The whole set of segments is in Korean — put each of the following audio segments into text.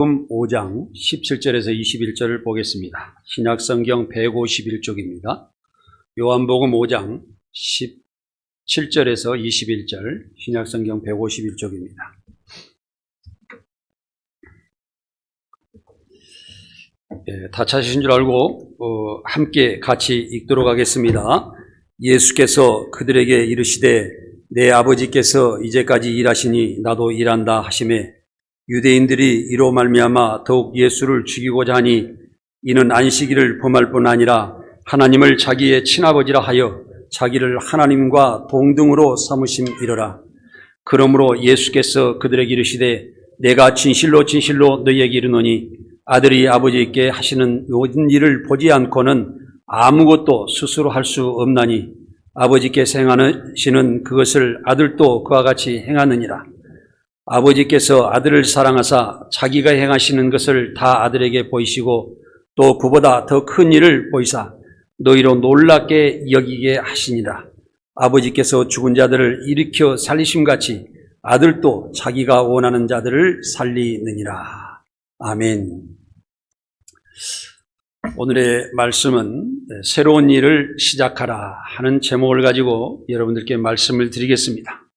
요한복음 5장 17절에서 21절을 보겠습니다. 신약성경 151쪽입니다. 요한복음 5장 17절에서 21절 신약성경 151쪽입니다. 예, 다 찾으신 줄 알고 어, 함께 같이 읽도록 하겠습니다. 예수께서 그들에게 이르시되 내 아버지께서 이제까지 일하시니 나도 일한다 하심에 유대인들이 이로 말미암아 더욱 예수를 죽이고자 하니 이는 안식일을 범할 뿐 아니라 하나님을 자기의 친아버지라 하여 자기를 하나님과 동등으로 삼으심이러라. 그러므로 예수께서 그들에게 이르시되 내가 진실로 진실로 너희에게 이르노니 아들이 아버지께 하시는 모든 일을 보지 않고는 아무것도 스스로 할 수 없나니 아버지께서 행하시는 그것을 아들도 그와 같이 행하느니라. 아버지께서 아들을 사랑하사 자기가 행하시는 것을 다 아들에게 보이시고 또 그보다 더 큰 일을 보이사 너희로 놀랍게 여기게 하시니라. 아버지께서 죽은 자들을 일으켜 살리심 같이 아들도 자기가 원하는 자들을 살리느니라. 아멘. 오늘의 말씀은 새로운 일을 시작하라 하는 제목을 가지고 여러분들께 말씀을 드리겠습니다.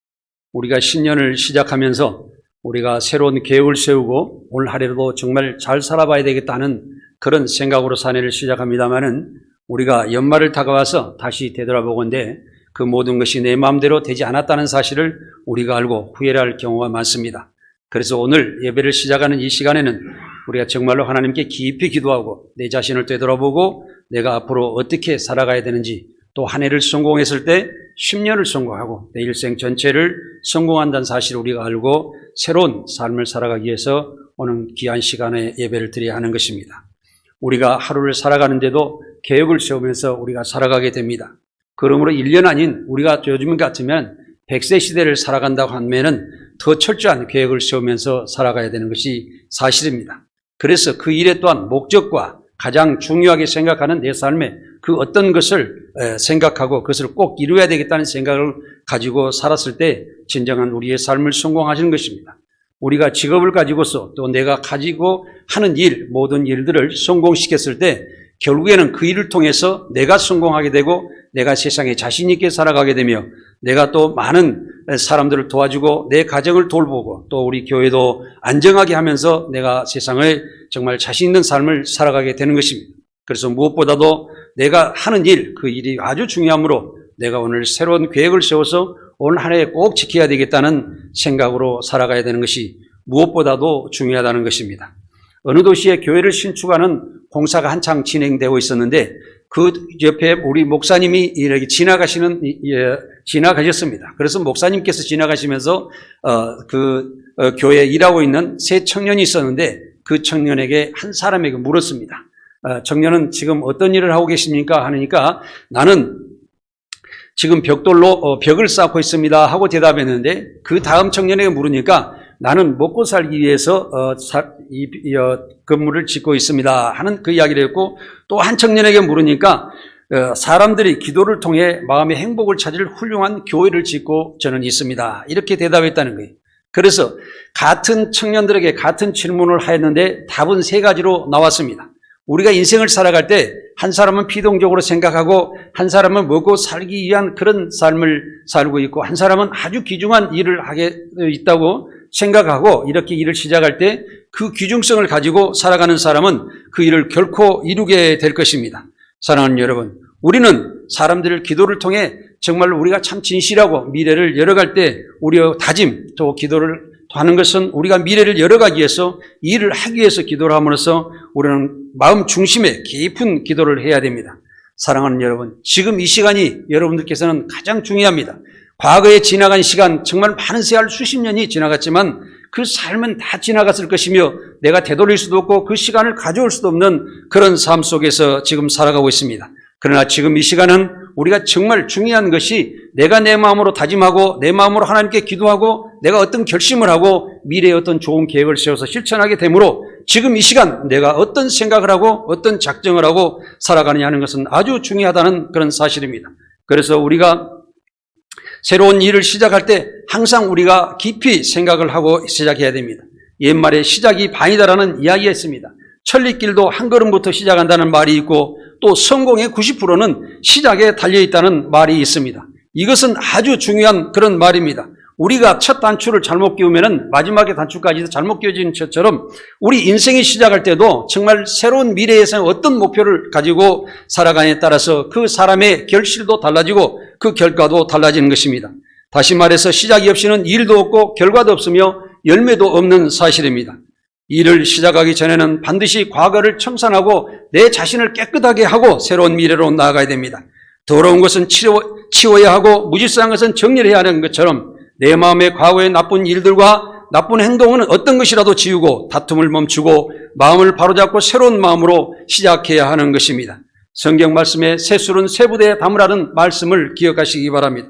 우리가 신년을 시작하면서 우리가 새로운 계획을 세우고 올 한해도 정말 잘 살아봐야 되겠다는 그런 생각으로 사내를 시작합니다만은 우리가 연말을 다가와서 다시 되돌아보건데 그 모든 것이 내 마음대로 되지 않았다는 사실을 우리가 알고 후회를 할 경우가 많습니다. 그래서 오늘 예배를 시작하는 이 시간에는 우리가 정말로 하나님께 깊이 기도하고 내 자신을 되돌아보고 내가 앞으로 어떻게 살아가야 되는지 또 한 해를 성공했을 때 10년을 성공하고 내 일생 전체를 성공한다는 사실을 우리가 알고 새로운 삶을 살아가기 위해서 오는 귀한 시간에 예배를 드려야 하는 것입니다. 우리가 하루를 살아가는데도 계획을 세우면서 우리가 살아가게 됩니다. 그러므로 1년 아닌 우리가 요즘 같으면 100세 시대를 살아간다고 하면은 더 철저한 계획을 세우면서 살아가야 되는 것이 사실입니다. 그래서 그 일에 또한 목적과 가장 중요하게 생각하는 내 삶에 그 어떤 것을 생각하고 그것을 꼭 이루어야 되겠다는 생각을 가지고 살았을 때 진정한 우리의 삶을 성공하시는 것입니다. 우리가 직업을 가지고서 또 내가 가지고 하는 일, 모든 일들을 성공시켰을 때 결국에는 그 일을 통해서 내가 성공하게 되고 내가 세상에 자신 있게 살아가게 되며 내가 또 많은 사람들을 도와주고 내 가정을 돌보고 또 우리 교회도 안정하게 하면서 내가 세상을 정말 자신 있는 삶을 살아가게 되는 것입니다. 그래서 무엇보다도 내가 하는 일, 그 일이 아주 중요하므로 내가 오늘 새로운 계획을 세워서 오늘 한 해 꼭 지켜야 되겠다는 생각으로 살아가야 되는 것이 무엇보다도 중요하다는 것입니다. 어느 도시에 교회를 신축하는 공사가 한창 진행되고 있었는데 그 옆에 우리 목사님이 이렇게 지나가시는 예, 지나가셨습니다. 그래서 목사님께서 지나가시면서 어, 그 어, 교회에 일하고 있는 세 청년이 있었는데 그 청년에게 한 사람에게 물었습니다. 어, 청년은 지금 어떤 일을 하고 계십니까? 하니까 나는 지금 벽돌로 어, 벽을 쌓고 있습니다 하고 대답했는데 그 다음 청년에게 물으니까 나는 먹고 살기 위해서 어, 사, 이, 이 어, 건물을 짓고 있습니다 하는 그 이야기를 했고 또 한 청년에게 물으니까 어, 사람들이 기도를 통해 마음의 행복을 찾을 훌륭한 교회를 짓고 저는 있습니다 이렇게 대답했다는 거예요. 그래서 같은 청년들에게 같은 질문을 하였는데 답은 세 가지로 나왔습니다. 우리가 인생을 살아갈 때 한 사람은 피동적으로 생각하고 한 사람은 먹고 살기 위한 그런 삶을 살고 있고 한 사람은 아주 귀중한 일을 하게 있다고 생각하고 이렇게 일을 시작할 때 그 귀중성을 가지고 살아가는 사람은 그 일을 결코 이루게 될 것입니다. 사랑하는 여러분, 우리는 사람들을 기도를 통해 정말로 우리가 참 진실하고 미래를 열어갈 때 우리의 다짐 또 기도를 하는 것은 우리가 미래를 열어가기 위해서 일을 하기 위해서 기도를 함으로써 우리는 마음 중심에 깊은 기도를 해야 됩니다. 사랑하는 여러분, 지금 이 시간이 여러분들께서는 가장 중요합니다. 과거에 지나간 시간, 정말 많은 세월 수십 년이 지나갔지만 그 삶은 다 지나갔을 것이며 내가 되돌릴 수도 없고 그 시간을 가져올 수도 없는 그런 삶 속에서 지금 살아가고 있습니다. 그러나 지금 이 시간은 우리가 정말 중요한 것이 내가 내 마음으로 다짐하고 내 마음으로 하나님께 기도하고 내가 어떤 결심을 하고 미래에 어떤 좋은 계획을 세워서 실천하게 되므로 지금 이 시간 내가 어떤 생각을 하고 어떤 작정을 하고 살아가느냐 하는 것은 아주 중요하다는 그런 사실입니다. 그래서 우리가 새로운 일을 시작할 때 항상 우리가 깊이 생각을 하고 시작해야 됩니다. 옛말에 시작이 반이다라는 이야기가 있습니다. 천리길도 한 걸음부터 시작한다는 말이 있고 또 성공의 90%는 시작에 달려 있다는 말이 있습니다. 이것은 아주 중요한 그런 말입니다. 우리가 첫 단추를 잘못 끼우면은 마지막에 단추까지도 잘못 끼워진 것처럼 우리 인생이 시작할 때도 정말 새로운 미래에서 어떤 목표를 가지고 살아가냐에 따라서 그 사람의 결실도 달라지고 그 결과도 달라지는 것입니다. 다시 말해서 시작이 없이는 일도 없고 결과도 없으며 열매도 없는 사실입니다. 일을 시작하기 전에는 반드시 과거를 청산하고 내 자신을 깨끗하게 하고 새로운 미래로 나아가야 됩니다. 더러운 것은 치워, 치워야 하고 무질서한 것은 정리해야 하는 것처럼 내 마음의 과거의 나쁜 일들과 나쁜 행동은 어떤 것이라도 지우고 다툼을 멈추고 마음을 바로잡고 새로운 마음으로 시작해야 하는 것입니다. 성경 말씀에 새술은 세부대에 담으라는 말씀을 기억하시기 바랍니다.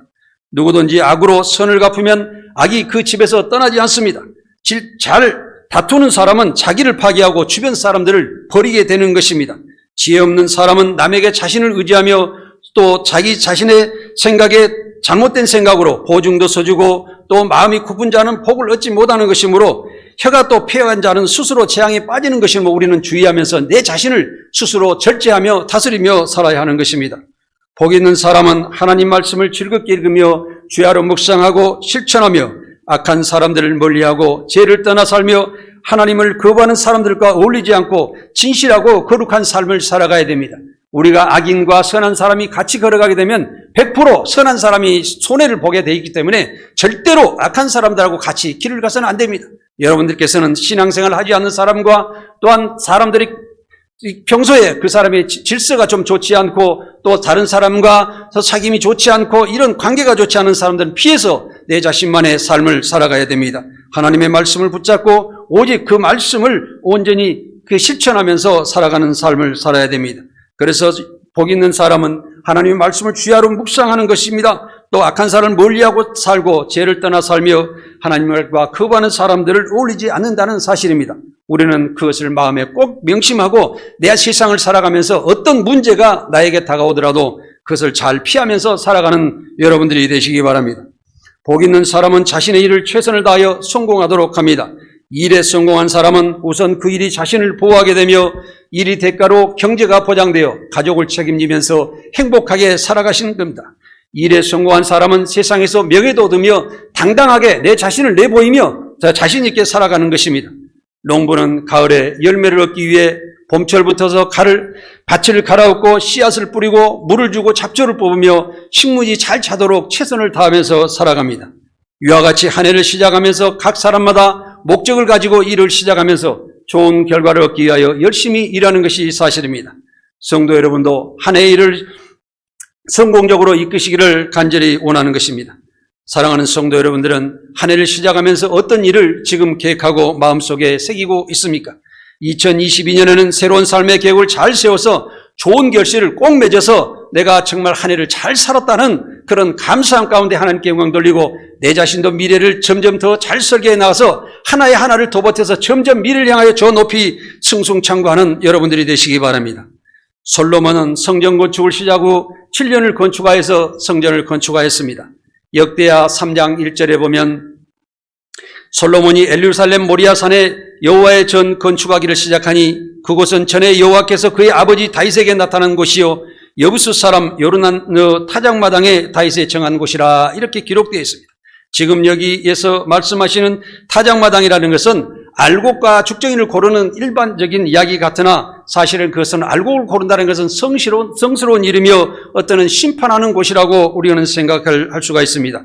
누구든지 악으로 선을 갚으면 악이 그 집에서 떠나지 않습니다. 질- 잘 다투는 사람은 자기를 파괴하고 주변 사람들을 버리게 되는 것입니다. 지혜 없는 사람은 남에게 자신을 의지하며 또 자기 자신의 생각에 잘못된 생각으로 보증도 써주고 또 마음이 kup은 자는 복을 얻지 못하는 것이므로 혀가 또 폐한 자는 스스로 재앙에 빠지는 것이므로 우리는 주의하면서 내 자신을 스스로 절제하며 다스리며 살아야 하는 것입니다. 복 있는 사람은 하나님 말씀을 즐겁게 읽으며 주야로 묵상하고 실천하며 악한 사람들을 멀리하고 죄를 떠나 살며 하나님을 거부하는 사람들과 어울리지 않고 진실하고 거룩한 삶을 살아가야 됩니다. 우리가 악인과 선한 사람이 같이 걸어가게 되면 100% 선한 사람이 손해를 보게 되어 있기 때문에 절대로 악한 사람들하고 같이 길을 가서는 안 됩니다. 여러분들께서는 신앙생활을 하지 않는 사람과 또한 사람들이 이 평소에 그 사람의 지- 질서가 좀 좋지 않고 또 다른 사람과 사귐이 좋지 않고 이런 관계가 좋지 않은 사람들은 피해서 내 자신만의 삶을 살아가야 됩니다. 하나님의 말씀을 붙잡고 오직 그 말씀을 온전히 그 실천하면서 살아가는 삶을 살아야 됩니다. 그래서 복 있는 사람은 하나님의 말씀을 주야로 묵상하는 것입니다. 또 악한 사람을 멀리하고 살고 죄를 떠나 살며 하나님과 거부하는 사람들을 어울리지 않는다는 사실입니다. 우리는 그것을 마음에 꼭 명심하고 내 세상을 살아가면서 어떤 문제가 나에게 다가오더라도 그것을 잘 피하면서 살아가는 여러분들이 되시기 바랍니다. 복 있는 사람은 자신의 일을 최선을 다하여 성공하도록 합니다. 일에 성공한 사람은 우선 그 일이 자신을 보호하게 되며 일이 대가로 경제가 보장되어 가족을 책임지면서 행복하게 살아가시는 겁니다. 일에 성공한 사람은 세상에서 명예도 얻으며 당당하게 내 자신을 내보이며 자신 있게 살아가는 것입니다. 농부는 가을에 열매를 얻기 위해 봄철부터서 가를, 밭을 갈아엎고 씨앗을 뿌리고 물을 주고 잡초를 뽑으며 식물이 잘 자도록 최선을 다하면서 살아갑니다. 이와 같이 한 해를 시작하면서 각 사람마다 목적을 가지고 일을 시작하면서 좋은 결과를 얻기 위하여 열심히 일하는 것이 사실입니다. 성도 여러분도 한 해의 일을 성공적으로 이끄시기를 간절히 원하는 것입니다. 사랑하는 성도 여러분들은 한 해를 시작하면서 어떤 일을 지금 계획하고 마음속에 새기고 있습니까? 2022년에는 새로운 삶의 계획을 잘 세워서 좋은 결실을 꼭 맺어서 내가 정말 한 해를 잘 살았다는 그런 감사함 가운데 하나님께 영광 돌리고 내 자신도 미래를 점점 더 잘 설계해 나가서 하나의 하나를 더 버텨서 점점 미래를 향하여 저 높이 승승창구하는 여러분들이 되시기 바랍니다. 솔로몬은 성전 건축을 시작 후 7년을 건축하여서 성전을 건축하였습니다. 역대하 3장 1절에 보면 솔로몬이 엘루살렘 모리아산에 여호와의 전 건축하기를 시작하니 그곳은 전에 여호와께서 그의 아버지 다윗에게 나타난 곳이요 여부수 사람 요르난 어, 타작 마당에 다윗에 정한 곳이라 이렇게 기록되어 있습니다. 지금 여기에서 말씀하시는 타작 마당이라는 것은 알곡과 죽정이를 고르는 일반적인 이야기 같으나 사실은 그것은 알곡을 고른다는 것은 성스러운, 성스러운 이름이요 어떤 심판하는 곳이라고 우리는 생각할 할 수가 있습니다.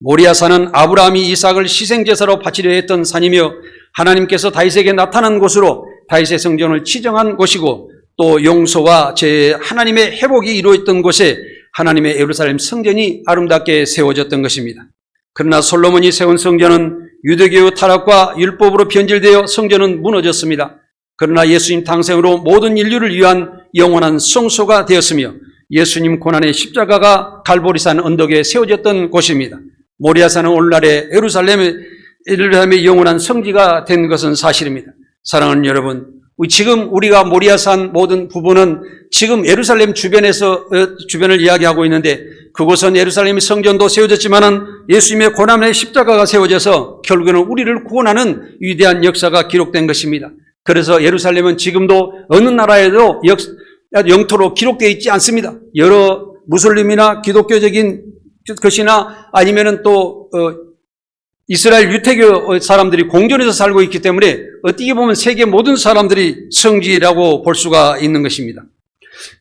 모리아산은 아브라함이 이삭을 희생제사로 바치려 했던 산이며 하나님께서 다윗에게 나타난 곳으로 다윗의 성전을 치정한 곳이고 또 용서와 제 하나님의 회복이 이루어졌던 곳에 하나님의 예루살렘 성전이 아름답게 세워졌던 것입니다. 그러나 솔로몬이 세운 성전은 유대교 타락과 율법으로 변질되어 성전은 무너졌습니다. 그러나 예수님 당생으로 모든 인류를 위한 영원한 성소가 되었으며 예수님 고난의 십자가가 갈보리산 언덕에 세워졌던 곳입니다. 모리아산은 오늘날의 예루살렘의, 예루살렘의 영원한 성지가 된 것은 사실입니다. 사랑하는 여러분, 지금 우리가 모리아산 모든 부분은 지금 예루살렘 주변에서 어, 주변을 이야기하고 있는데 그곳은 예루살렘의 성전도 세워졌지만은 예수님의 고난의 십자가가 세워져서 결국에는 우리를 구원하는 위대한 역사가 기록된 것입니다. 그래서 예루살렘은 지금도 어느 나라에도 역, 영토로 기록되어 있지 않습니다. 여러 무슬림이나 기독교적인 것이나 아니면은 또 어, 이스라엘 유태교 사람들이 공존해서 살고 있기 때문에 어떻게 보면 세계 모든 사람들이 성지라고 볼 수가 있는 것입니다.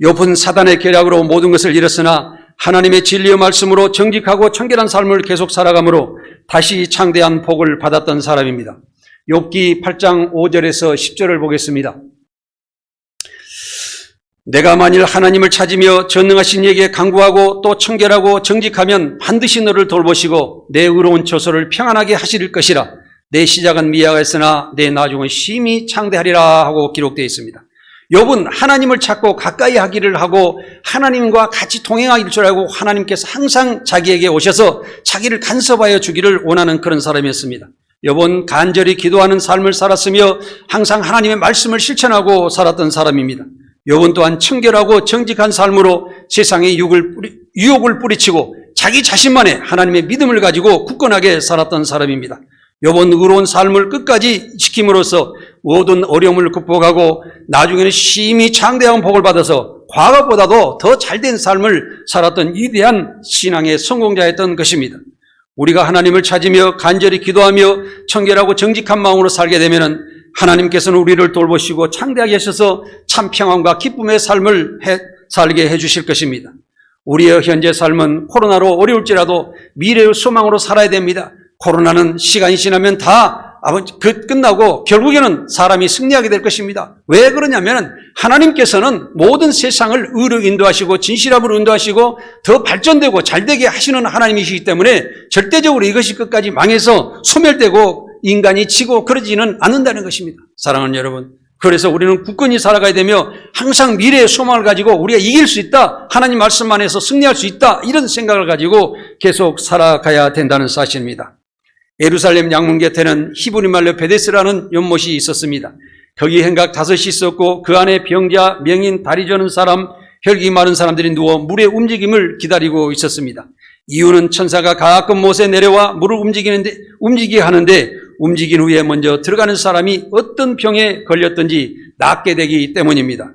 욥은 사단의 계략으로 모든 것을 잃었으나 하나님의 진리의 말씀으로 정직하고 청결한 삶을 계속 살아감으로 다시 창대한 복을 받았던 사람입니다. 욥기 8장 5절에서 10절을 보겠습니다. 내가 만일 하나님을 찾으며 전능하신 이에게 강구하고 또 청결하고 정직하면 반드시 너를 돌보시고 내 의로운 처소를 평안하게 하실 것이라 내 시작은 미약했으나 내 나중은 심히 창대하리라 하고 기록되어 있습니다. 욥은 하나님을 찾고 가까이 하기를 하고 하나님과 같이 동행하길 줄 알고 하나님께서 항상 자기에게 오셔서 자기를 간섭하여 주기를 원하는 그런 사람이었습니다. 욥은 간절히 기도하는 삶을 살았으며 항상 하나님의 말씀을 실천하고 살았던 사람입니다. 욥은 또한 청결하고 정직한 삶으로 세상에 유혹을, 뿌리, 유혹을 뿌리치고 자기 자신만의 하나님의 믿음을 가지고 굳건하게 살았던 사람입니다. 욥은 의로운 삶을 끝까지 지킴으로써 모든 어려움을 극복하고 나중에는 심히 창대한 복을 받아서 과거보다도 더 잘된 삶을 살았던 위대한 신앙의 성공자였던 것입니다. 우리가 하나님을 찾으며 간절히 기도하며 청결하고 정직한 마음으로 살게 되면은 하나님께서는 우리를 돌보시고 창대하게 하셔서 참 평안과 기쁨의 삶을 해, 살게 해 주실 것입니다. 우리의 현재 삶은 코로나로 어려울지라도 미래의 소망으로 살아야 됩니다. 코로나는 시간이 지나면 다그 끝나고 결국에는 사람이 승리하게 될 것입니다. 왜 그러냐면 하나님께서는 모든 세상을 의로 인도하시고 진실함으로 인도하시고 더 발전되고 잘되게 하시는 하나님이시기 때문에 절대적으로 이것이 끝까지 망해서 소멸되고 인간이 지고 그러지는 않는다는 것입니다. 사랑하는 여러분. 그래서 우리는 굳건히 살아가야 되며 항상 미래의 소망을 가지고 우리가 이길 수 있다. 하나님 말씀 안에서 승리할 수 있다. 이런 생각을 가지고 계속 살아가야 된다는 사실입니다. 예루살렘 양문 곁에는 히브리 말로 베데스라는 연못이 있었습니다. 거기 행각 다섯이 있었고 그 안에 병자, 명인, 다리 저는 사람, 혈기 마른 사람들이 누워 물의 움직임을 기다리고 있었습니다. 이유는 천사가 가끔 못에 내려와 물을 움직이는데 움직이게 하는데 움직인 후에 먼저 들어가는 사람이 어떤 병에 걸렸든지 낫게 되기 때문입니다.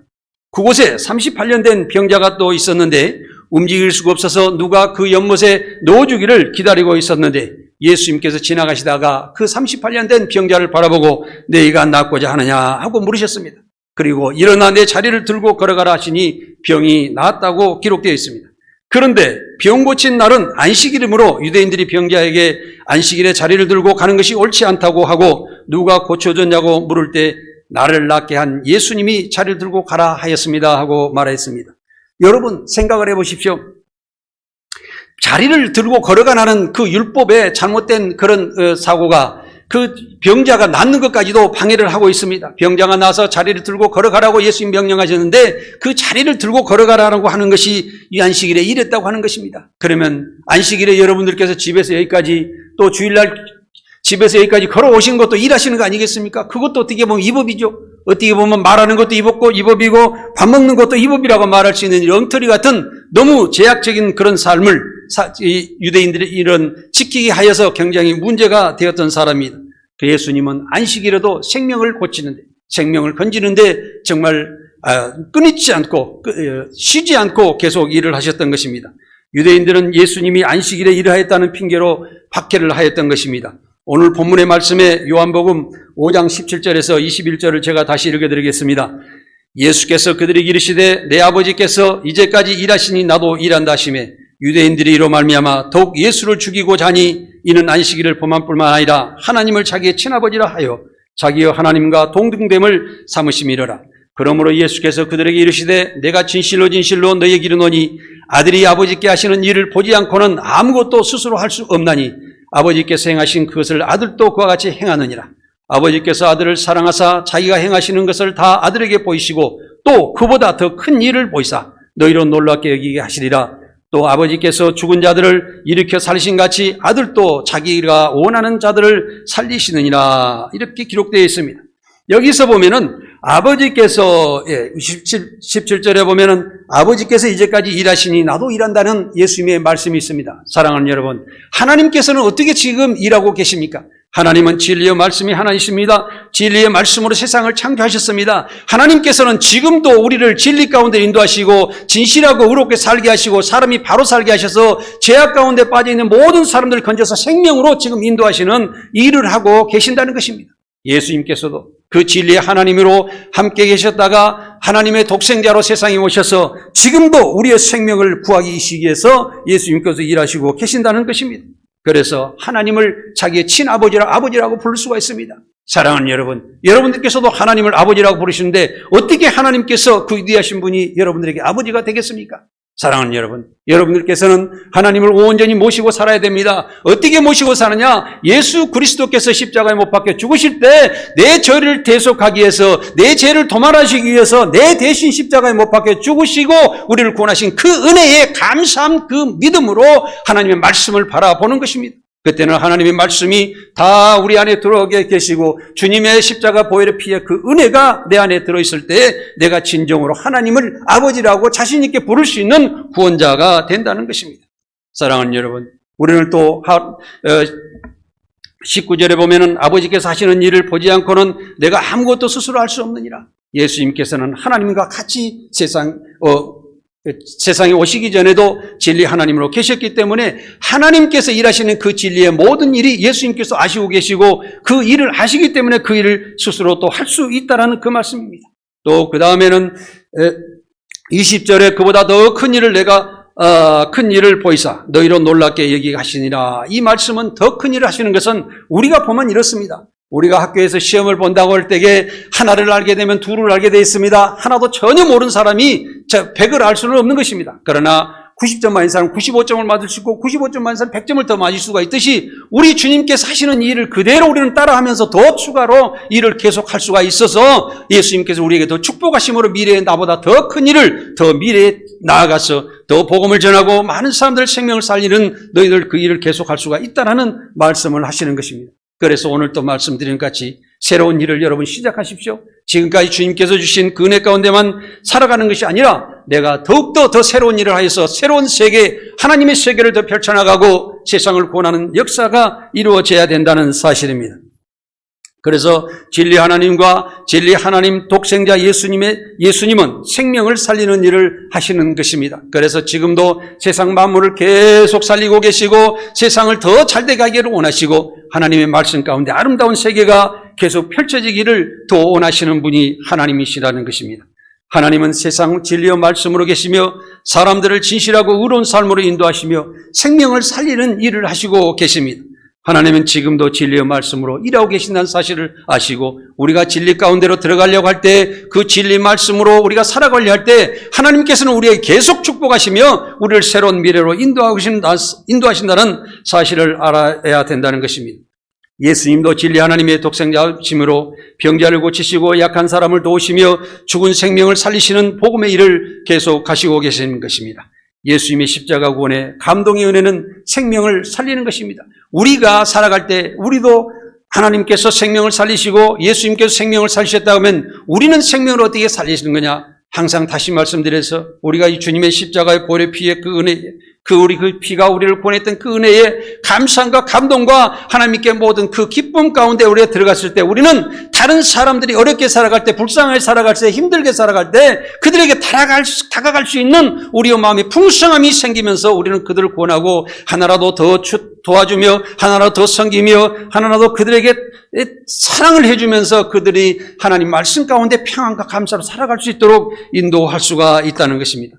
그곳에 38년 된 병자가 또 있었는데 움직일 수가 없어서 누가 그 연못에 넣어주기를 기다리고 있었는데 예수님께서 지나가시다가 그 38년 된 병자를 바라보고 너희가 낫고자 하느냐 하고 물으셨습니다. 그리고 일어나 내 자리를 들고 걸어가라 하시니 병이 나았다고 기록되어 있습니다. 그런데 병 고친 날은 안식일이므로 유대인들이 병자에게 안식일에 자리를 들고 가는 것이 옳지 않다고 하고 누가 고쳐줬냐고 물을 때 나를 낫게 한 예수님이 자리를 들고 가라 하였습니다 하고 말했습니다. 여러분 생각을 해보십시오. 자리를 들고 걸어가는 그 율법의 잘못된 그런 어, 사고가 그 병자가 낫는 것까지도 방해를 하고 있습니다. 병자가 나서 자리를 들고 걸어가라고 예수님 명령하셨는데 그 자리를 들고 걸어가라고 하는 것이 이 안식일에 이랬다고 하는 것입니다. 그러면 안식일에 여러분들께서 집에서 여기까지 또 주일날 집에서 여기까지 걸어오신 것도 일하시는 거 아니겠습니까? 그것도 어떻게 보면 이법이죠. 어떻게 보면 말하는 것도 이법고 이법이고 밥 먹는 것도 이법이라고 말할 수 있는 엉터리 같은 너무 제약적인 그런 삶을 유대인들이 이런 지키게 하여서 굉장히 문제가 되었던 사람입니다. 그 예수님은 안식일에도 생명을 고치는데 생명을 건지는데 정말 아, 끊이지 않고 어, 쉬지 않고 계속 일을 하셨던 것입니다. 유대인들은 예수님이 안식일에 일을 하였다는 핑계로 박해를 하였던 것입니다. 오늘 본문의 말씀에 요한복음 5장 17절에서 21절을 제가 다시 읽어드리겠습니다. 예수께서 그들에게 이르시되 내 아버지께서 이제까지 일하시니 나도 일한다 하시매 유대인들이 이로 말미암아 더욱 예수를 죽이고자 하니 이는 안식일을 범한 뿐만 아니라 하나님을 자기의 친아버지라 하여 자기의 하나님과 동등됨을 삼으심이러라. 그러므로 예수께서 그들에게 이르시되 내가 진실로 진실로 너희에게 이르노니 아들이 아버지께 하시는 일을 보지 않고는 아무것도 스스로 할 수 없나니 아버지께서 행하신 그것을 아들도 그와 같이 행하느니라. 아버지께서 아들을 사랑하사 자기가 행하시는 것을 다 아들에게 보이시고 또 그보다 더 큰 일을 보이사 너희로 놀랍게 여기게 하시리라. 또 아버지께서 죽은 자들을 일으켜 살리신 같이 아들도 자기가 원하는 자들을 살리시느니라. 이렇게 기록되어 있습니다. 여기서 보면은 아버지께서 예, 17, 17 절에 보면은 아버지께서 이제까지 일하시니 나도 일한다는 예수님의 말씀이 있습니다. 사랑하는 여러분, 하나님께서는 어떻게 지금 일하고 계십니까? 하나님은 진리의 말씀이 하나이십니다. 진리의 말씀으로 세상을 창조하셨습니다. 하나님께서는 지금도 우리를 진리 가운데 인도하시고 진실하고 의롭게 살게 하시고 사람이 바로 살게 하셔서 죄악 가운데 빠져 있는 모든 사람들을 건져서 생명으로 지금 인도하시는 일을 하고 계신다는 것입니다. 예수님께서도 그 진리의 하나님으로 함께 계셨다가 하나님의 독생자로 세상에 오셔서 지금도 우리의 생명을 구하기 위해서 예수님께서 일하시고 계신다는 것입니다. 그래서 하나님을 자기의 친아버지라 아버지라고 부를 수가 있습니다. 사랑하는 여러분, 여러분들께서도 하나님을 아버지라고 부르시는데 어떻게 하나님께서 그 위대하신 분이 여러분들에게 아버지가 되겠습니까? 사랑하는 여러분, 여러분들께서는 하나님을 온전히 모시고 살아야 됩니다. 어떻게 모시고 사느냐? 예수 그리스도께서 십자가에 못 박혀 죽으실 때 내 죄를 대속하기 위해서 내 죄를 도말하시기 위해서 내 대신 십자가에 못 박혀 죽으시고 우리를 구원하신 그 은혜에 감사함 그 믿음으로 하나님의 말씀을 바라보는 것입니다. 그때는 하나님의 말씀이 다 우리 안에 들어오게 계시고 주님의 십자가 보혈의 피의 그 은혜가 내 안에 들어있을 때 내가 진정으로 하나님을 아버지라고 자신있게 부를 수 있는 구원자가 된다는 것입니다. 사랑하는 여러분, 우리는 또 하, 어, 19절에 보면은 아버지께서 하시는 일을 보지 않고는 내가 아무것도 스스로 할 수 없느니라. 예수님께서는 하나님과 같이 세상, 어, 세상에 오시기 전에도 진리 하나님으로 계셨기 때문에 하나님께서 일하시는 그 진리의 모든 일이 예수님께서 아시고 계시고 그 일을 하시기 때문에 그 일을 스스로 또 할 수 있다라는 그 말씀입니다. 또 그 다음에는 20절에 그보다 더 큰 일을 내가 어, 큰 일을 보이사 너희로 놀랍게 여기하시니라. 이 말씀은 더 큰 일을 하시는 것은 우리가 보면 이렇습니다. 우리가 학교에서 시험을 본다고 할 때에 하나를 알게 되면 둘을 알게 되어 있습니다. 하나도 전혀 모르는 사람이 100을 알 수는 없는 것입니다. 그러나 90점 맞은 사람 95점을 맞을 수 있고 95점 맞은 사람 100점을 더 맞을 수가 있듯이 우리 주님께서 하시는 일을 그대로 우리는 따라하면서 더 추가로 일을 계속할 수가 있어서 예수님께서 우리에게 더 축복하심으로 미래에 나보다 더 큰 일을 더 미래에 나아가서 더 복음을 전하고 많은 사람들 생명을 살리는 너희들 그 일을 계속할 수가 있다라는 말씀을 하시는 것입니다. 그래서 오늘 또 말씀드린 것 같이 새로운 일을 여러분 시작하십시오. 지금까지 주님께서 주신 그 은혜 가운데만 살아가는 것이 아니라 내가 더욱더 더 새로운 일을 하여서 새로운 세계, 하나님의 세계를 더 펼쳐나가고 세상을 구원하는 역사가 이루어져야 된다는 사실입니다. 그래서 진리 하나님과 진리 하나님 독생자 예수님의 예수님은 생명을 살리는 일을 하시는 것입니다. 그래서 지금도 세상 만물을 계속 살리고 계시고 세상을 더 잘돼 가기를 원하시고 하나님의 말씀 가운데 아름다운 세계가 계속 펼쳐지기를 더 원하시는 분이 하나님이시라는 것입니다. 하나님은 세상 진리의 말씀으로 계시며 사람들을 진실하고 의로운 삶으로 인도하시며 생명을 살리는 일을 하시고 계십니다. 하나님은 지금도 진리의 말씀으로 일하고 계신다는 사실을 아시고 우리가 진리 가운데로 들어가려고 할 때 그 진리 말씀으로 우리가 살아가려 할 때 하나님께서는 우리에게 계속 축복하시며 우리를 새로운 미래로 인도하신다는 사실을 알아야 된다는 것입니다. 예수님도 진리 하나님의 독생자심으로 병자를 고치시고 약한 사람을 도우시며 죽은 생명을 살리시는 복음의 일을 계속 하시고 계시는 것입니다. 예수님의 십자가 구원의 감동의 은혜는 생명을 살리는 것입니다. 우리가 살아갈 때 우리도 하나님께서 생명을 살리시고 예수님께서 생명을 살리셨다 하면 우리는 생명을 어떻게 살리시는 거냐? 항상 다시 말씀드려서 우리가 이 주님의 십자가의 보혈의 피의 그 은혜, 그 우리 그 피가 우리를 보냈던 그 은혜에 감상과 감동과 하나님께 모든 그 기쁨 가운데 우리가 들어갔을 때 우리는 다른 사람들이 어렵게 살아갈 때 불쌍하게 살아갈 때 힘들게 살아갈 때 그들에게 다가갈 수, 다가갈 수 있는 우리의 마음에 풍성함이 생기면서 우리는 그들을 구원하고 하나라도 더 도와주며 하나라도 더 섬기며 하나라도 그들에게 사랑을 해주면서 그들이 하나님 말씀 가운데 평안과 감사로 살아갈 수 있도록 인도할 수가 있다는 것입니다.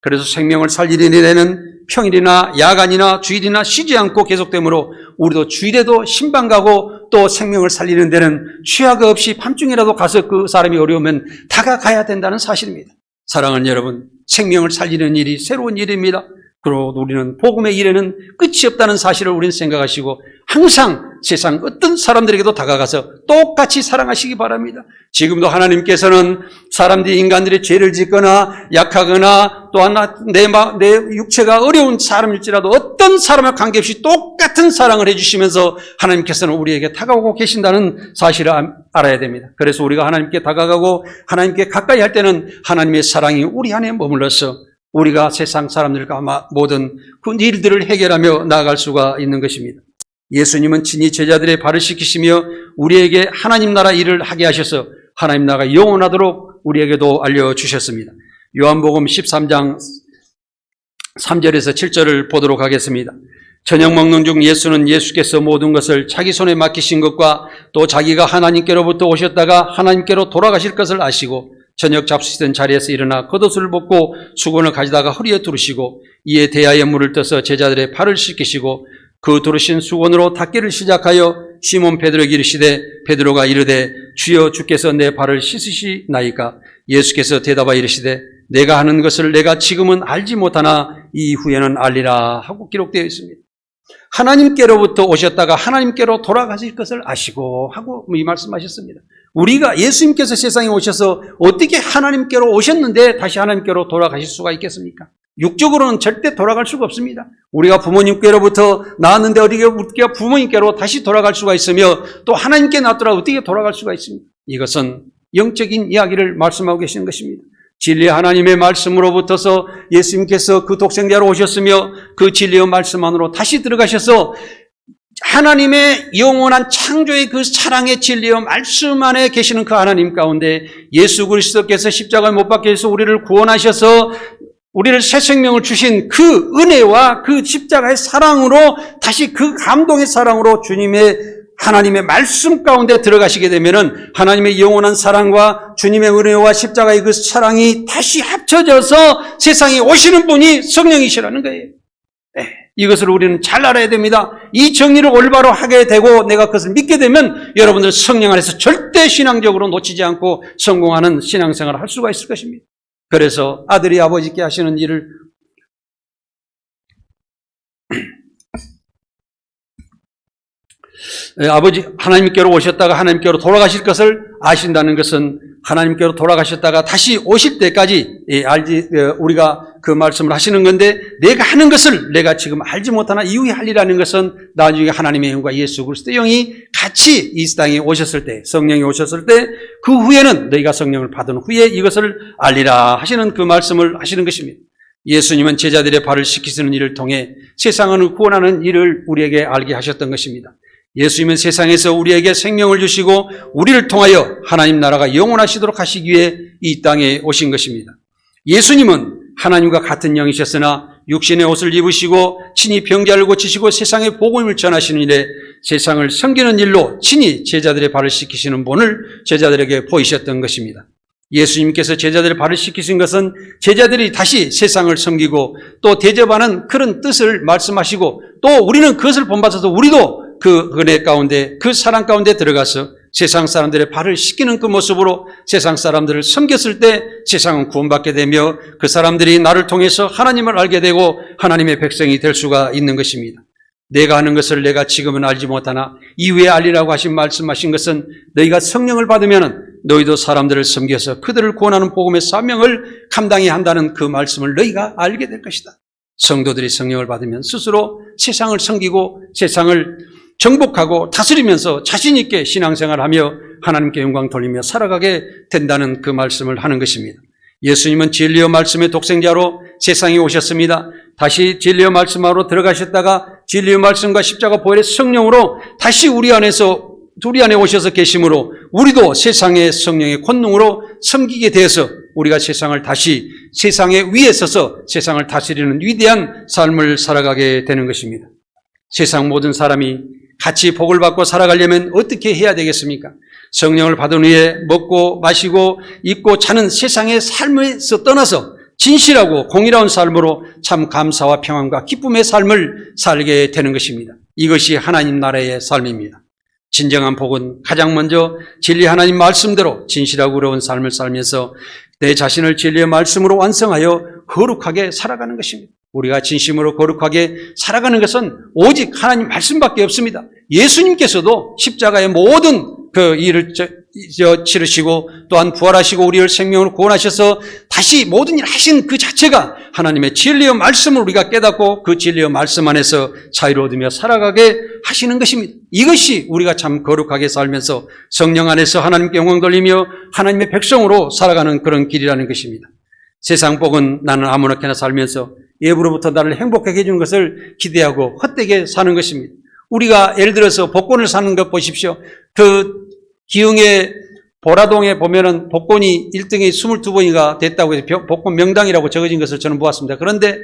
그래서 생명을 살리는 일에는 평일이나 야간이나 주일이나 쉬지 않고 계속되므로 우리도 주일에도 신방 가고 또 생명을 살리는 데는 취약 없이 밤중이라도 가서 그 사람이 어려우면 다가가야 된다는 사실입니다. 사랑하는 여러분, 생명을 살리는 일이 새로운 일입니다. 그리고 우리는 복음의 일에는 끝이 없다는 사실을 우리는 생각하시고 항상 세상 어떤 사람들에게도 다가가서 똑같이 사랑하시기 바랍니다. 지금도 하나님께서는 사람들이 인간들이 죄를 짓거나 약하거나 또한 내, 마- 내 육체가 어려운 사람일지라도 어떤 사람과 관계없이 똑같은 사랑을 해주시면서 하나님께서는 우리에게 다가오고 계신다는 사실을 아- 알아야 됩니다. 그래서 우리가 하나님께 다가가고 하나님께 가까이 할 때는 하나님의 사랑이 우리 안에 머물러서 우리가 세상 사람들과 마- 모든 그 일들을 해결하며 나아갈 수가 있는 것입니다. 예수님은 친히 제자들의 발을 씻기시며 우리에게 하나님 나라 일을 하게 하셔서 하나님 나라가 영원하도록 우리에게도 알려주셨습니다. 요한복음 13장 3절에서 7절을 보도록 하겠습니다. 저녁 먹는 중 예수는 예수께서 모든 것을 자기 손에 맡기신 것과 또 자기가 하나님께로부터 오셨다가 하나님께로 돌아가실 것을 아시고 저녁 잡수시던 자리에서 일어나 겉옷을 벗고 수건을 가지다가 허리에 두르시고 이에 대하여 물을 떠서 제자들의 발을 씻기시고 그 두르신 수건으로 닦기를 시작하여 시몬 베드로에게 이르시되 베드로가 이르되 주여 주께서 내 발을 씻으시나이까 예수께서 대답하여 이르시되 내가 하는 것을 내가 지금은 알지 못하나 이후에는 알리라 하고 기록되어 있습니다. 하나님께로부터 오셨다가 하나님께로 돌아가실 것을 아시고 하고 이 말씀하셨습니다. 우리가 예수님께서 세상에 오셔서 어떻게 하나님께로 오셨는데 다시 하나님께로 돌아가실 수가 있겠습니까? 육적으로는 절대 돌아갈 수가 없습니다. 우리가 부모님께로부터 나왔는데 우리가 부모님께로 다시 돌아갈 수가 있으며 또 하나님께 낳더라 어떻게 돌아갈 수가 있습니까? 이것은 영적인 이야기를 말씀하고 계시는 것입니다. 진리 하나님의 말씀으로부터서 예수님께서 그 독생자로 오셨으며 그 진리의 말씀 안으로 다시 들어가셔서 하나님의 영원한 창조의 그 사랑의 진리의 말씀 안에 계시는 그 하나님 가운데 예수 그리스도께서 십자가에 못 박혀 서 우리를 구원하셔서 우리를 새 생명을 주신 그 은혜와 그 십자가의 사랑으로 다시 그 감동의 사랑으로 주님의 하나님의 말씀 가운데 들어가시게 되면은 하나님의 영원한 사랑과 주님의 은혜와 십자가의 그 사랑이 다시 합쳐져서 세상에 오시는 분이 성령이시라는 거예요. 네, 이것을 우리는 잘 알아야 됩니다. 이 정리를 올바로 하게 되고 내가 그것을 믿게 되면 여러분들 성령 안에서 절대 신앙적으로 놓치지 않고 성공하는 신앙생활을 할 수가 있을 것입니다. 그래서 아들이 아버지께 하시는 일을 아버지 하나님께로 오셨다가 하나님께로 돌아가실 것을 아신다는 것은 하나님께로 돌아가셨다가 다시 오실 때까지 예, 알지 예, 우리가 그 말씀을 하시는 건데 내가 하는 것을 내가 지금 알지 못하나 이후에 할리라는 것은 나중에 하나님의 영과 예수 그리스도의 영이 같이 이 땅에 오셨을 때 성령이 오셨을 때 그 후에는 너희가 성령을 받은 후에 이것을 알리라 하시는 그 말씀을 하시는 것입니다. 예수님은 제자들의 발을 씻기시는 일을 통해 세상을 구원하는 일을 우리에게 알게 하셨던 것입니다. 예수님은 세상에서 우리에게 생명을 주시고 우리를 통하여 하나님 나라가 영원하시도록 하시기 위해 이 땅에 오신 것입니다. 예수님은 하나님과 같은 영이셨으나 육신의 옷을 입으시고 친히 병자를 고치시고 세상에 복음을 전하시는 일에 세상을 섬기는 일로 친히 제자들의 발을 씻기시는 본을 제자들에게 보이셨던 것입니다. 예수님께서 제자들의 발을 씻기신 것은 제자들이 다시 세상을 섬기고 또 대접하는 그런 뜻을 말씀하시고 또 우리는 그것을 본받아서 우리도 그 은혜 가운데 그 사랑 가운데 들어가서 세상 사람들의 발을 씻기는 그 모습으로 세상 사람들을 섬겼을 때 세상은 구원받게 되며 그 사람들이 나를 통해서 하나님을 알게 되고 하나님의 백성이 될 수가 있는 것입니다. 내가 하는 것을 내가 지금은 알지 못하나 이후에 알리라고 하신 말씀하신 것은 너희가 성령을 받으면 너희도 사람들을 섬겨서 그들을 구원하는 복음의 사명을 감당해야 한다는 그 말씀을 너희가 알게 될 것이다. 성도들이 성령을 받으면 스스로 세상을 섬기고 세상을 정복하고 다스리면서 자신 있게 신앙생활하며 하나님께 영광 돌리며 살아가게 된다는 그 말씀을 하는 것입니다. 예수님은 진리의 말씀의 독생자로 세상에 오셨습니다. 다시 진리의 말씀으로 들어가셨다가 진리의 말씀과 십자가 보혈의 성령으로 다시 우리 안에서 우리 안에 오셔서 계심으로 우리도 세상의 성령의 권능으로 섬기게 되어서 우리가 세상을 다시 세상의 위에 서서 세상을 다스리는 위대한 삶을 살아가게 되는 것입니다. 세상 모든 사람이 같이 복을 받고 살아가려면 어떻게 해야 되겠습니까? 성령을 받은 후에 먹고 마시고 입고 자는 세상의 삶에서 떠나서 진실하고 공의로운 삶으로 참 감사와 평안과 기쁨의 삶을 살게 되는 것입니다. 이것이 하나님 나라의 삶입니다. 진정한 복은 가장 먼저 진리 하나님 말씀대로 진실하고 의로운 삶을 살면서 내 자신을 진리의 말씀으로 완성하여 거룩하게 살아가는 것입니다. 우리가 진심으로 거룩하게 살아가는 것은 오직 하나님 말씀밖에 없습니다. 예수님께서도 십자가의 모든 그 일을 치르시고 또한 부활하시고 우리를 생명으로 구원하셔서 다시 모든 일 하신 그 자체가 하나님의 진리의 말씀을 우리가 깨닫고 그 진리의 말씀 안에서 자유를 얻으며 살아가게 하시는 것입니다. 이것이 우리가 참 거룩하게 살면서 성령 안에서 하나님께 영광 돌리며 하나님의 백성으로 살아가는 그런 길이라는 것입니다. 세상 복은 나는 아무렇게나 살면서 예부로부터 나를 행복하게 해주는 것을 기대하고 헛되게 사는 것입니다. 우리가 예를 들어서 복권을 사는 것 보십시오. 그 기흥의 보라동에 보면은 복권이 1등이 22번이가 됐다고 해서 벼- 복권 명당이라고 적어진 것을 저는 보았습니다. 그런데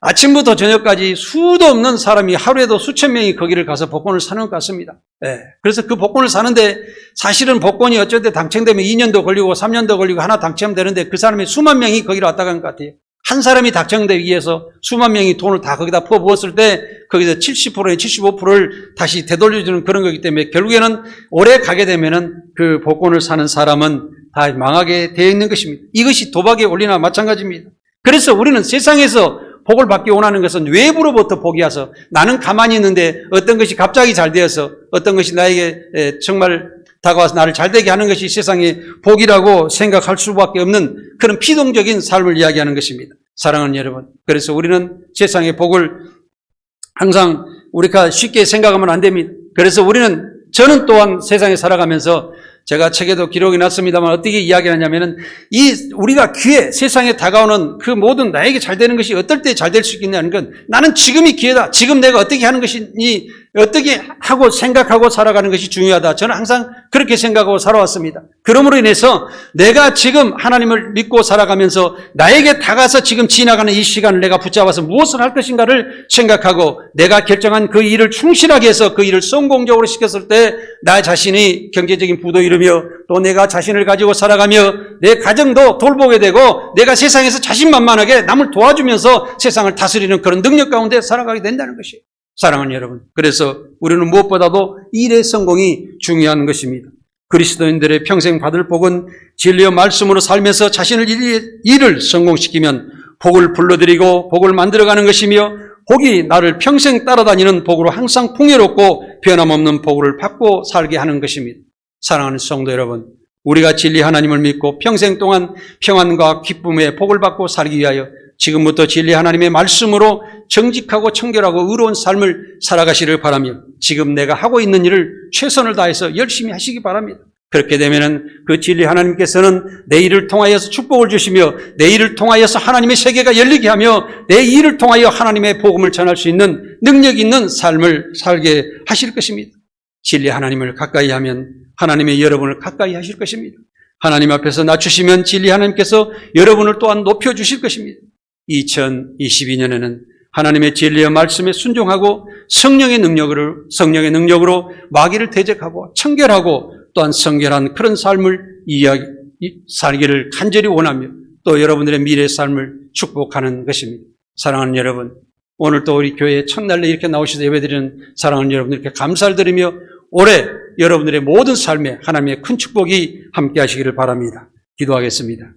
아침부터 저녁까지 수도 없는 사람이 하루에도 수천 명이 거기를 가서 복권을 사는 것 같습니다. 예. 그래서 그 복권을 사는데 사실은 복권이 어쩔 때 당첨되면 2년도 걸리고 3년도 걸리고 하나 당첨되는데 그 사람이 수만 명이 거기로 왔다 간 것 같아요. 한 사람이 당첨되기 위해서 수만 명이 돈을 다 거기다 퍼부었을 때 거기서 70%에 75%를 다시 되돌려주는 그런 거기 때문에 결국에는 오래 가게 되면은 그 복권을 사는 사람은 다 망하게 되어 있는 것입니다. 이것이 도박의 원리나 마찬가지입니다. 그래서 우리는 세상에서 복을 받기 원하는 것은 외부로부터 복이 와서 나는 가만히 있는데 어떤 것이 갑자기 잘 되어서 어떤 것이 나에게 에, 정말 다가와서 나를 잘되게 하는 것이 세상의 복이라고 생각할 수밖에 없는 그런 피동적인 삶을 이야기하는 것입니다. 사랑하는 여러분. 그래서 우리는 세상의 복을 항상 우리가 쉽게 생각하면 안 됩니다. 그래서 우리는 저는 또한 세상에 살아가면서 제가 책에도 기록이 났습니다만 어떻게 이야기하냐면은 이 우리가 기회 세상에 다가오는 그 모든 나에게 잘 되는 것이 어떨 때 잘 될 수 있겠냐는 건 나는 지금이 기회다. 지금 내가 어떻게 하는 것이니 어떻게 하고 생각하고 살아가는 것이 중요하다. 저는 항상 그렇게 생각하고 살아왔습니다. 그러므로 인해서 내가 지금 하나님을 믿고 살아가면서 나에게 다가서 지금 지나가는 이 시간을 내가 붙잡아서 무엇을 할 것인가를 생각하고 내가 결정한 그 일을 충실하게 해서 그 일을 성공적으로 시켰을 때 나 자신이 경제적인 부도 이루며 또 내가 자신을 가지고 살아가며 내 가정도 돌보게 되고 내가 세상에서 자신만만하게 남을 도와주면서 세상을 다스리는 그런 능력 가운데 살아가게 된다는 것이에요. 사랑하는 여러분. 그래서 우리는 무엇보다도 일의 성공이 중요한 것입니다. 그리스도인들의 평생 받을 복은 진리의 말씀으로 살면서 자신을 일- 일을 성공시키면 복을 불러들이고 복을 만들어가는 것이며 복이 나를 평생 따라다니는 복으로 항상 풍요롭고 변함없는 복을 받고 살게 하는 것입니다. 사랑하는 성도 여러분, 우리가 진리 하나님을 믿고 평생 동안 평안과 기쁨의 복을 받고 살기 위하여 지금부터 진리 하나님의 말씀으로 정직하고 청결하고 의로운 삶을 살아가시를 바라며 지금 내가 하고 있는 일을 최선을 다해서 열심히 하시기 바랍니다. 그렇게 되면은 그 진리 하나님께서는 내 일을 통하여서 축복을 주시며 내 일을 통하여서 하나님의 세계가 열리게 하며 내 일을 통하여 하나님의 복음을 전할 수 있는 능력 있는 삶을 살게 하실 것입니다. 진리 하나님을 가까이 하면 하나님의 여러분을 가까이 하실 것입니다. 하나님 앞에서 낮추시면 진리 하나님께서 여러분을 또한 높여 주실 것입니다. 2022년에는 하나님의 진리의 말씀에 순종하고 성령의 능력으로, 성령의 능력으로 마귀를 대적하고 청결하고 또한 성결한 그런 삶을 이야기, 이- 살기를 간절히 원하며 또 여러분들의 미래의 삶을 축복하는 것입니다. 사랑하는 여러분, 오늘 또 우리 교회 첫날에 이렇게 나오셔서 예배드리는 사랑하는 여러분들께 감사를 드리며 올해 여러분들의 모든 삶에 하나님의 큰 축복이 함께 하시기를 바랍니다. 기도하겠습니다.